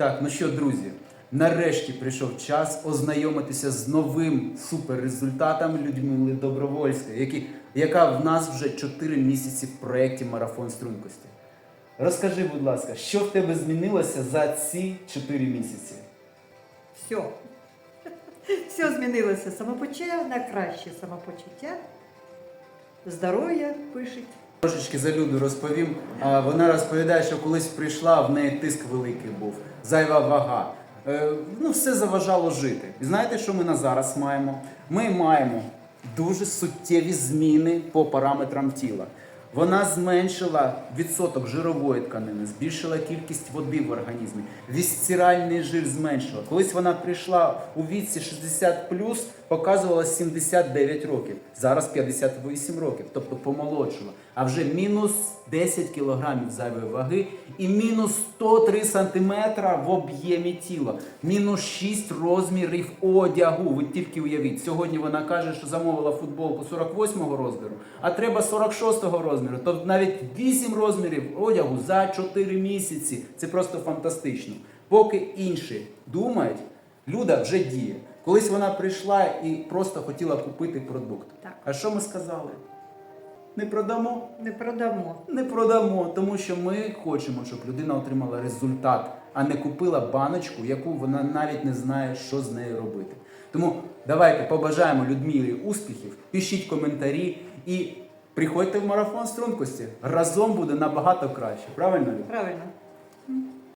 Так, ну що, друзі, нарешті прийшов час ознайомитися з новим суперрезультатом Людмили Добровольської, які, яка в нас вже 4 місяці в проєкті Марафон стрункості. Розкажи, будь ласка, що в тебе змінилося за ці 4 місяці? Все. Все змінилося. Самопочуття на краще самопочуття. Здоров'я пишуть. Трошечки за Люду розповім. А, Вона розповідає, що колись прийшла, в неї тиск великий був, зайва вага. Е, Ну, все заважало жити. І знаєте, що ми на зараз маємо? Ми маємо дуже суттєві зміни по параметрам тіла. Вона зменшила відсоток жирової тканини, збільшила кількість води в організмі, вісцеральний жир зменшила. Колись вона прийшла у віці 60 показувала 79 років, зараз 58 років, тобто помолодшила. А вже мінус 10 кілограмів зайвої ваги і мінус 103 сантиметра в об'ємі тіла, мінус 6 розмірів одягу. Ви тільки уявіть. Сьогодні вона каже, що замовила футболку 48-го розміру, а треба 46-го розміру. Тобто навіть 8 розмірів одягу за 4 місяці. Це просто фантастично. Поки інші думають, Люда вже діє. Колись вона прийшла і просто хотіла купити продукт. Так. А що ми сказали? Не продамо? Не продамо. Не продамо, тому що ми хочемо, щоб людина отримала результат, а не купила баночку, яку вона навіть не знає, що з нею робити. Тому давайте побажаємо Людмилі успіхів, пишіть коментарі і приходьте в марафон стрункості. Разом буде набагато краще. Правильно? Правильно.